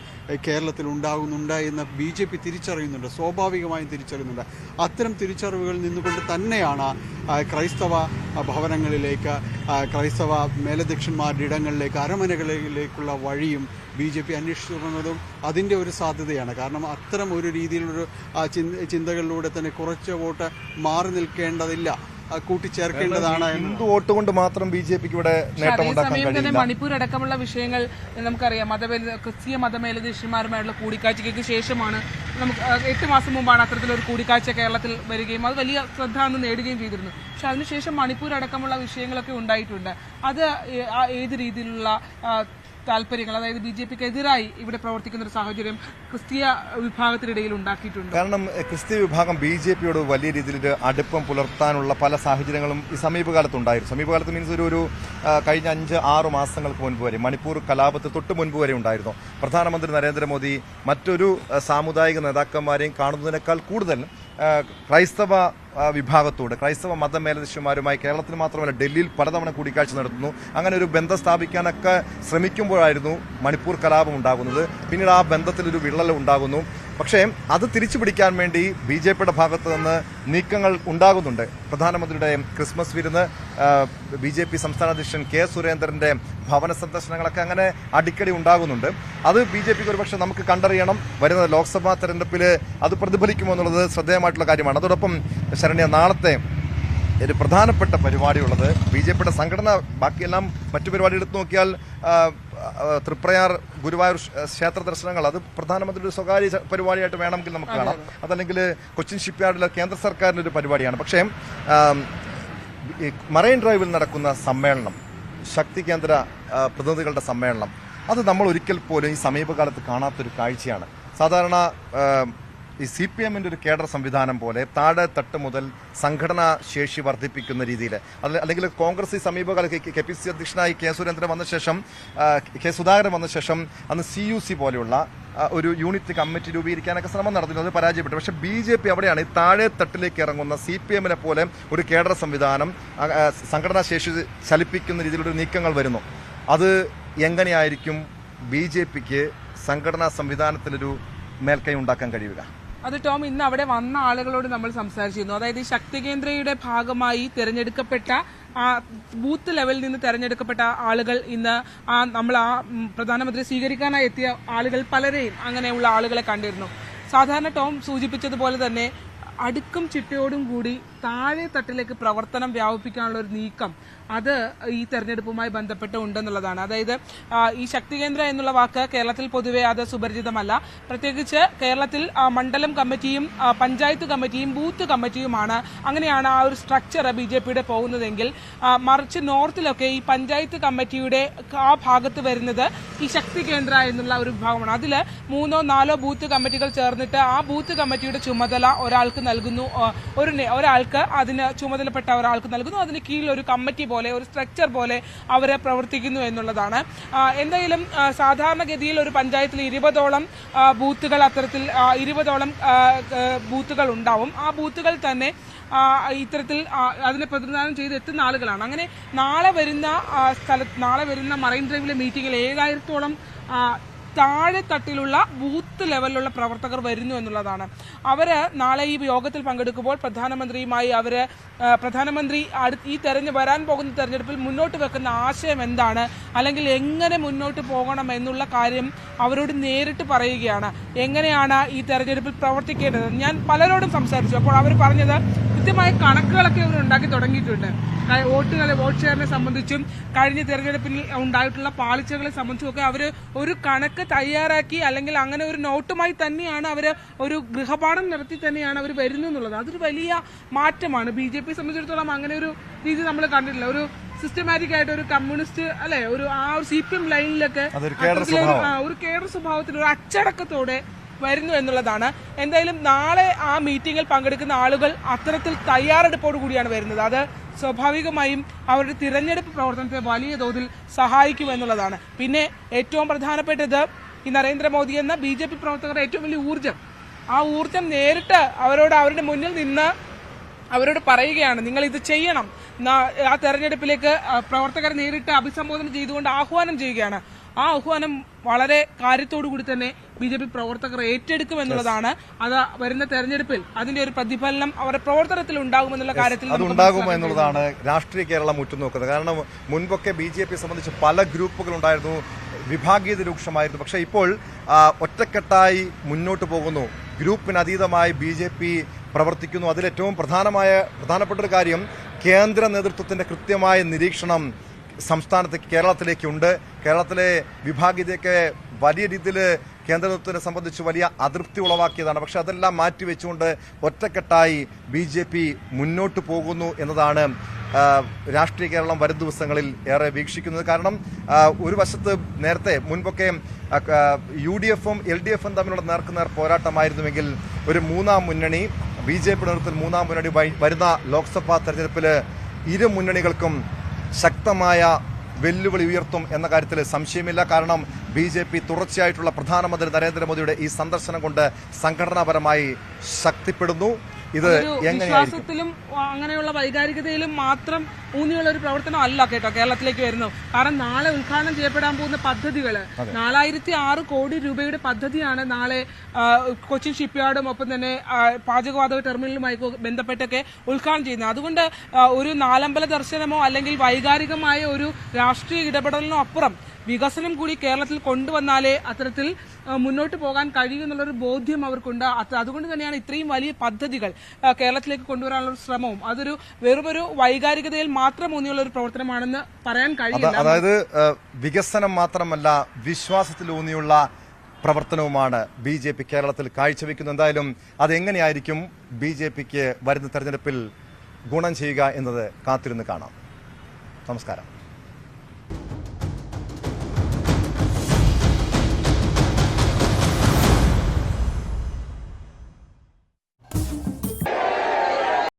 Speaker 2: കേരളത്തിൽ ഉണ്ടാകുന്നുണ്ട് എന്ന് ബി ജെ പി തിരിച്ചറിയുന്നുണ്ട്. സ്വാഭാവികമായും തിരിച്ചറിയുന്നുണ്ട്. അത്തരം തിരിച്ചറിവുകളിൽ നിന്നുകൊണ്ട് തന്നെയാണ് ക്രൈസ്തവ ഭവനങ്ങളിലേക്ക് ക്രൈസ്തവ മേലധ്യക്ഷന്മാരുടെ ഇടങ്ങളിലേക്ക് അരമനകളിലേക്കുള്ള വഴിയും ബി ജെ പി അന്വേഷിച്ചു തുടങ്ങുന്നതും അതിന്റെ ഒരു സാധ്യതയാണ്. കാരണം അത്തരം ഒരു രീതിയിലൊരു ചിന്തകളിലൂടെ തന്നെ കുറച്ച് വോട്ട് മാറി നിൽക്കേണ്ടതില്ല. കൂട്ടിച്ചേർക്കേണ്ടതാണ് എന്ന്.
Speaker 1: ഹിന്ദു വോട്ട് കൊണ്ട് മാത്രം ബി ജെ പിക്ക് ഇവിടെ നേട്ടമുണ്ടാക്കാൻ
Speaker 3: തന്നെ മണിപ്പൂർ അടക്കമുള്ള വിഷയങ്ങൾ നമുക്കറിയാം. മതമേല ക്രിസ്തീയ മതമേലധ്യക്ഷന്മാരുമായുള്ള കൂടിക്കാഴ്ചയ്ക്ക് ശേഷമാണ് നമുക്ക് എട്ട് മാസം മുമ്പാണ് അത്തരത്തിലൊരു കൂടിക്കാഴ്ച കേരളത്തിൽ വരികയും അത് വലിയ ശ്രദ്ധ അന്ന് നേടുകയും ചെയ്തിരുന്നു. പക്ഷെ അതിനുശേഷം മണിപ്പൂർ അടക്കമുള്ള വിഷയങ്ങളൊക്കെ ഉണ്ടായിട്ടുണ്ട്. അത് ഏത് രീതിയിലുള്ള താല്പര്യങ്ങൾ അതായത് ബി ജെ പിക്ക് എതിരായി ഇവിടെ പ്രവർത്തിക്കുന്ന ഒരു സാഹചര്യം ക്രിസ്തീയ വിഭാഗത്തിനിടയിൽ ഉണ്ടാക്കിയിട്ടുണ്ട്.
Speaker 1: കാരണം ക്രിസ്തീയ വിഭാഗം ബി ജെ പിയോട് വലിയ രീതിയിൽ അടുപ്പം പുലർത്താനുള്ള പല സാഹചര്യങ്ങളും ഈ സമീപകാലത്തുണ്ടായിരുന്നു. സമീപകാലത്ത് മീൻസ് ഒരു ഒരു കഴിഞ്ഞ അഞ്ച് ആറ് മാസങ്ങൾക്ക് മുൻപ് വരെ മണിപ്പൂർ കലാപത്തിൽ തൊട്ട് മുൻപ് വരെ ഉണ്ടായിരുന്നു. പ്രധാനമന്ത്രി നരേന്ദ്രമോദി മറ്റൊരു സാമുദായിക നേതാക്കന്മാരെയും കാണുന്നതിനേക്കാൾ കൂടുതൽ ക്രൈസ്തവ വിഭാഗത്തോട് ക്രൈസ്തവ മതമേലധ്യക്ഷന്മാരുമായി കേരളത്തിൽ മാത്രമല്ല ഡൽഹിയിൽ പലതവണ കൂടിക്കാഴ്ച നടത്തുന്നു. അങ്ങനെ ഒരു ബന്ധം സ്ഥാപിക്കാനൊക്കെ ശ്രമിക്കുമ്പോഴായിരുന്നു മണിപ്പൂർ കലാപം ഉണ്ടാകുന്നത്. പിന്നീട് ആ ബന്ധത്തിലൊരു വിള്ളൽ ഉണ്ടാകുന്നു. പക്ഷേ അത് തിരിച്ചു പിടിക്കാൻ വേണ്ടി ബി ജെ പിയുടെ ഭാഗത്ത് നിന്ന് നീക്കങ്ങൾ ഉണ്ടാകുന്നുണ്ട്. പ്രധാനമന്ത്രിയുടെ ക്രിസ്മസ് വിരുന്ന് ബി ജെ പി സംസ്ഥാന അധ്യക്ഷൻ കെ സുരേന്ദ്രന്റെ ഭവന സന്ദർശനങ്ങളൊക്കെ അങ്ങനെ അടിക്കടി ഉണ്ടാകുന്നുണ്ട്. അത് ബി ജെ പിക്ക് ഒരുപക്ഷെ നമുക്ക് കണ്ടറിയണം. വരുന്ന ലോക്സഭാ തെരഞ്ഞെടുപ്പിൽ അത് പ്രതിഫലിക്കുമോ എന്നുള്ളത് ശ്രദ്ധേയമായിട്ടുള്ള കാര്യമാണ്. അതോടൊപ്പം ശരണ്യ നാളത്തെ ഒരു പ്രധാനപ്പെട്ട പരിപാടിയുള്ളത്. ബി ജെ പിയുടെ സംഘടന ബാക്കിയെല്ലാം മറ്റു പരിപാടി എടുത്തു നോക്കിയാൽ തൃപ്രയാർ ഗുരുവായൂർ ക്ഷ- ക്ഷേത്ര ദർശനങ്ങൾ അത് പ്രധാനമന്ത്രിയുടെ സ്വകാര്യ പരിപാടിയായിട്ട് വേണമെങ്കിൽ നമുക്ക് കാണാം. അതല്ലെങ്കിൽ കൊച്ചിൻ ഷിപ്പ്യാർഡിലെ കേന്ദ്ര സർക്കാരിന്റെ ഒരു പരിപാടിയാണ്. പക്ഷേ മറൈൻ ഡ്രൈവിൽ നടക്കുന്ന സമ്മേളനം ശക്തി കേന്ദ്ര പ്രതിനിധികളുടെ സമ്മേളനം അത് നമ്മൾ ഒരിക്കൽ പോലും ഈ സമീപകാലത്ത് കാണാത്തൊരു കാഴ്ചയാണ്. സാധാരണ ഈ സി പി എമ്മിന്റെ ഒരു കേഡർ സംവിധാനം പോലെ താഴെ തട്ട് മുതൽ സംഘടനാ ശേഷി വർദ്ധിപ്പിക്കുന്ന രീതിയിൽ. അല്ലെങ്കിൽ കോൺഗ്രസ് ഈ സമീപകാല കെ പി സി അധ്യക്ഷനായി കെ സുരേന്ദ്രൻ വന്ന ശേഷം കെ സുധാകരൻ വന്ന ശേഷം അന്ന് സി യു സി പോലെയുള്ള ഒരു യൂണിറ്റ് കമ്മിറ്റി രൂപീകരിക്കാനൊക്കെ ശ്രമം നടത്തിയിരുന്നു അത് പരാജയപ്പെട്ടു. പക്ഷേ ബി ജെ പി അവിടെയാണ് ഈ താഴെ തട്ടിലേക്ക് ഇറങ്ങുന്ന സി പി എമ്മിനെ പോലെ ഒരു കേഡർ സംവിധാനം സംഘടനാ ശേഷി ചലിപ്പിക്കുന്ന രീതിയിലൊരു നീക്കങ്ങൾ വരുന്നു. അത് എങ്ങനെയായിരിക്കും ബി ജെ പിക്ക് സംഘടനാ സംവിധാനത്തിലൊരു മേൽക്കൈ ഉണ്ടാക്കാൻ കഴിയുക?
Speaker 3: അത് ടോം ഇന്ന് അവിടെ വന്ന ആളുകളോട് നമ്മൾ സംസാരിച്ചിരുന്നു. അതായത് ഈ ശക്തി കേന്ദ്രയുടെ ഭാഗമായി തിരഞ്ഞെടുക്കപ്പെട്ട ആ ബൂത്ത് ലെവലിൽ നിന്ന് തെരഞ്ഞെടുക്കപ്പെട്ട ആളുകൾ ഇന്ന് ആ നമ്മൾ ആ പ്രധാനമന്ത്രി സ്വീകരിക്കാനായി എത്തിയ ആളുകൾ പലരെയും അങ്ങനെയുള്ള ആളുകളെ കണ്ടിരുന്നു. സാധാരണ ടോം സൂചിപ്പിച്ചതുപോലെ തന്നെ അടുക്കും ചിട്ടയോടും കൂടി താഴെ തട്ടിലേക്ക് പ്രവർത്തനം വ്യാപിപ്പിക്കാനുള്ള ഒരു നീക്കം അത് ഈ തെരഞ്ഞെടുപ്പുമായി ബന്ധപ്പെട്ട് ഉണ്ടെന്നുള്ളതാണ്. അതായത് ഈ ശക്തി കേന്ദ്ര എന്നുള്ള വാക്ക് കേരളത്തിൽ പൊതുവെ അത് സുപരിചിതമല്ല. പ്രത്യേകിച്ച് കേരളത്തിൽ മണ്ഡലം കമ്മിറ്റിയും പഞ്ചായത്ത് കമ്മിറ്റിയും ബൂത്ത് കമ്മിറ്റിയുമാണ് അങ്ങനെയാണ് ആ ഒരു സ്ട്രക്ചർ ബി ജെ പിയുടെ പോകുന്നതെങ്കിൽ മറിച്ച് നോർത്തിലൊക്കെ ഈ പഞ്ചായത്ത് കമ്മിറ്റിയുടെ ആ ഭാഗത്ത് വരുന്നത് ഈ ശക്തി കേന്ദ്ര എന്നുള്ള ഒരു വിഭാഗമാണ്. അതിൽ മൂന്നോ നാലോ ബൂത്ത് കമ്മിറ്റികൾ ചേർന്നിട്ട് ആ ബൂത്ത് കമ്മിറ്റിയുടെ ചുമതല ഒരാൾക്ക് നൽകുന്നു. ഒരു ഒരാൾക്ക് അതിന് ചുമതലപ്പെട്ട ഒരാൾക്ക് നൽകുന്നു. അതിന് കീഴിൽ ഒരു കമ്മിറ്റി പോലെ ഒരു സ്ട്രക്ചർ പോലെ അവരെ പ്രവർത്തിക്കുന്നു എന്നുള്ളതാണ്. എന്തായാലും സാധാരണഗതിയിൽ ഒരു പഞ്ചായത്തിൽ ഇരുപതോളം ബൂത്തുകൾ അത്തരത്തിൽ ഇരുപതോളം ബൂത്തുകൾ ഉണ്ടാവും. ആ ബൂത്തുകൾ തന്നെ ഇത്തരത്തിൽ അതിനെ പ്രതിനിധാനം ചെയ്ത് എത്തുന്ന ആളുകളാണ്. അങ്ങനെ നാളെ വരുന്ന സ്ഥല സ്ഥലത്ത് നാളെ വരുന്ന മറൈൻ ഡ്രൈവിലെ മീറ്റിംഗിൽ ഏഴായിരത്തോളം താഴെ തട്ടിലുള്ള ബൂത്ത് ലെവലിലുള്ള പ്രവർത്തകർ വരുന്നു എന്നുള്ളതാണ്. അവർ നാളെ ഈ യോഗത്തിൽ പങ്കെടുക്കുമ്പോൾ പ്രധാനമന്ത്രിയുമായി അവർ പ്രധാനമന്ത്രി ഈ തെരഞ്ഞ് വരാൻ പോകുന്ന തെരഞ്ഞെടുപ്പിൽ മുന്നോട്ട് വെക്കുന്ന ആശയം എന്താണ്? അല്ലെങ്കിൽ എങ്ങനെ മുന്നോട്ട് പോകണം എന്നുള്ള കാര്യം അവരോട് നേരിട്ട് പറയുകയാണ്. എങ്ങനെയാണ് ഈ തെരഞ്ഞെടുപ്പിൽ പ്രവർത്തിക്കേണ്ടത്? ഞാൻ പലരോടും സംസാരിച്ചു. അപ്പോൾ അവർ പറഞ്ഞത് കൃത്യമായ കണക്കുകളൊക്കെ അവർ ഉണ്ടാക്കി തുടങ്ങിയിട്ടുണ്ട്. വോട്ടുകളെ വോട്ട് ഷെയറിനെ സംബന്ധിച്ചും കഴിഞ്ഞ തെരഞ്ഞെടുപ്പിൽ ഉണ്ടായിട്ടുള്ള പാളിച്ചകളെ സംബന്ധിച്ചും ഒക്കെ അവർ ഒരു കണക്ക് തയ്യാറാക്കി അല്ലെങ്കിൽ അങ്ങനെ ഒരു നോട്ടുമായി തന്നെയാണ് അവർ ഒരു ഗൃഹപാഠം നടത്തി തന്നെയാണ് അവർ വരുന്നത് എന്നുള്ളത്. അതൊരു വലിയ മാറ്റമാണ്. ബി ജെ പി സംബന്ധിച്ചിടത്തോളം അങ്ങനെ ഒരു രീതി നമ്മൾ കണ്ടിട്ടില്ല. ഒരു സിസ്റ്റമാറ്റിക് ആയിട്ട് ഒരു കമ്മ്യൂണിസ്റ്റ് അല്ലെ ഒരു ആ ഒരു സി പി എം ലൈനിലൊക്കെ. ഒരു കേഡർ സ്വഭാവത്തിൽ ഒരു അച്ചടക്കത്തോടെ വരുന്നു എന്നുള്ളതാണ്. എന്തായാലും നാളെ ആ മീറ്റിംഗിൽ പങ്കെടുക്കുന്ന ആളുകൾ അത്തരത്തിൽ തയ്യാറെടുപ്പോടു കൂടിയാണ് വരുന്നത്. അത് സ്വാഭാവികമായും അവരുടെ തിരഞ്ഞെടുപ്പ് പ്രവർത്തനത്തെ വലിയ തോതിൽ സഹായിക്കും എന്നുള്ളതാണ്. പിന്നെ ഏറ്റവും പ്രധാനപ്പെട്ടത് ഈ നരേന്ദ്രമോദി എന്ന ബി ജെ പി പ്രവർത്തകരുടെ ഏറ്റവും വലിയ ഊർജം. ആ ഊർജം നേരിട്ട് അവരോട് അവരുടെ മുന്നിൽ നിന്ന് അവരോട് പറയുകയാണ് നിങ്ങൾ ഇത് ചെയ്യണം. ആ തെരഞ്ഞെടുപ്പിലേക്ക് പ്രവർത്തകരെ നേരിട്ട് അഭിസംബോധന ചെയ്തുകൊണ്ട് ആഹ്വാനം ചെയ്യുകയാണ്. ആ ആഹ്വാനം വളരെ കാര്യത്തോടു കൂടി തന്നെ ബി ജെ പി പ്രവർത്തകർ ഏറ്റെടുക്കും എന്നുള്ളതാണ്. അത് വരുന്ന തെരഞ്ഞെടുപ്പിൽ അതിന്റെ ഒരു പ്രതിഫലനം അവരുടെ പ്രവർത്തനത്തിൽ ഉണ്ടാകുമെന്നുള്ള കാര്യത്തിൽ മനസ്സിലാക്കാൻ
Speaker 1: എന്നുള്ളതാണ് രാഷ്ട്രീയ കേരളം ഉറ്റുനോക്കുന്നത്. കാരണം മുൻപൊക്കെ ബി ജെ പി സംബന്ധിച്ച് പല ഗ്രൂപ്പുകൾ ഉണ്ടായിരുന്നു വിഭാഗീയത രൂക്ഷമായിരുന്നു പക്ഷേ ഇപ്പോൾ ഒറ്റക്കെട്ടായി മുന്നോട്ട് പോകുന്നു. ഗ്രൂപ്പിനതീതമായി ബി ജെ പി പ്രവർത്തിക്കുന്നു. അതിലേറ്റവും പ്രധാനമായ പ്രധാനപ്പെട്ട ഒരു കാര്യം കേന്ദ്ര നേതൃത്വത്തിന്റെ കൃത്യമായ നിരീക്ഷണം സംസ്ഥാനത്ത് കേരളത്തിലേക്കുണ്ട് കേരളത്തിലെ വിഭാഗീയതയൊക്കെ വലിയ രീതിയിൽ കേന്ദ്ര നേതൃത്വത്തിനെ സംബന്ധിച്ച് വലിയ അതൃപ്തി ഉളവാക്കിയതാണ്. പക്ഷെ അതെല്ലാം മാറ്റിവെച്ചുകൊണ്ട് ഒറ്റക്കെട്ടായി ബി ജെ പി മുന്നോട്ട് പോകുന്നു എന്നതാണ് രാഷ്ട്രീയ കേരളം വരും ദിവസങ്ങളിൽ ഏറെ വീക്ഷിക്കുന്നത്. കാരണം ഒരു വശത്ത് നേരത്തെ മുൻപൊക്കെ യു ഡി എഫും എൽ ഡി എഫും തമ്മിലുള്ള നേർക്കുനേർ പോരാട്ടമായിരുന്നുവെങ്കിൽ ഒരു മൂന്നാം മുന്നണി ബി ജെ പി നേതൃത്വത്തിൽ മൂന്നാം മുന്നണി വരുന്ന ലോക്സഭാ തെരഞ്ഞെടുപ്പിൽ ഇരു മുന്നണികൾക്കും ശക്തമായ വെല്ലുവിളി ഉയർത്തും എന്ന കാര്യത്തിൽ സംശയമില്ല. കാരണം ബി ജെ പി തുടർച്ചയായിട്ടുള്ള പ്രധാനമന്ത്രി നരേന്ദ്രമോദിയുടെ ഈ സന്ദർശനം കൊണ്ട് സംഘടനാപരമായി ശക്തിപ്പെടുന്നു. ഇത്
Speaker 3: വിശ്വാസത്തിലും അങ്ങനെയുള്ള വൈകാരികതയിലും മാത്രം ഊന്നിയുള്ള ഒരു പ്രവർത്തനം അല്ല കേട്ടോ കേരളത്തിലേക്ക് വരുന്നു കാരണം നാളെ ഉദ്ഘാടനം ചെയ്യപ്പെടാൻ പോകുന്ന പദ്ധതികൾ നാലായിരത്തി ആറ് കോടി രൂപയുടെ പദ്ധതിയാണ് നാളെ കൊച്ചിൻ ഷിപ്പ്യാർഡും ഒപ്പം തന്നെ പാചകവാതക ടെർമിനലുമായി ബന്ധപ്പെട്ടൊക്കെ ഉദ്ഘാടനം ചെയ്യുന്നത്. അതുകൊണ്ട് ഒരു നാലമ്പല ദർശനമോ അല്ലെങ്കിൽ വൈകാരികമായ ഒരു രാഷ്ട്രീയ ഇടപെടലിനോ അപ്പുറം വികസനം കൂടി കേരളത്തിൽ കൊണ്ടുവന്നാലേ അത്തരത്തിൽ മുന്നോട്ട് പോകാൻ കഴിയും എന്നുള്ളൊരു ബോധ്യം അവർക്കുണ്ട്. അതുകൊണ്ട് തന്നെയാണ് ഇത്രയും വലിയ പദ്ധതികൾ കേരളത്തിലേക്ക് കൊണ്ടുവരാനുള്ള ശ്രമവും. അതൊരു വെറുമൊരു വൈകാരികതയിൽ മാത്രം ഊന്നിയുള്ള ഒരു പ്രവർത്തനമാണെന്ന് പറയാൻ കഴിയില്ല.
Speaker 1: അതായത് വികസനം മാത്രമല്ല വിശ്വാസത്തിൽ ഊന്നിയുള്ള പ്രവർത്തനവുമാണ് ബി ജെ പി കേരളത്തിൽ കാഴ്ചവെക്കുന്നത്. എന്തായാലും അതെങ്ങനെയായിരിക്കും ബി ജെ പിക്ക് വരുന്ന തെരഞ്ഞെടുപ്പിൽ ഗുണം ചെയ്യുക എന്നത് കാത്തിരുന്ന് കാണാം. നമസ്കാരം.